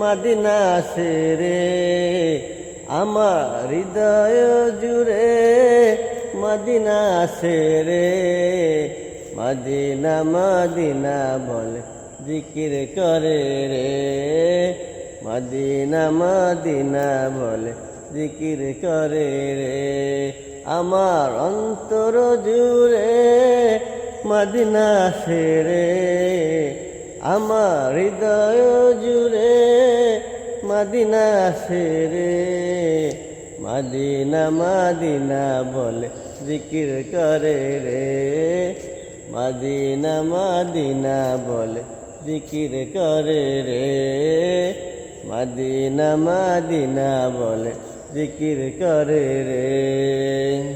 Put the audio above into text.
Medina সেরে আমার হৃদয় জুড়ে মদিনা সেরে মদিনা মদিনা বলে জিকির করে রে। মদিনা মদিনা বলে জিকির করে রে। আমার অন্তর জুড়ে মদিনা সেরে আমার হৃদয় জুড়ে মদিনা সেরে মদিনা মদিনা বলে জিকির করে রে। মদিনা মদিনা বলে জিকির করে রে। মদিনা মদিনা বলে জিকির করে রে।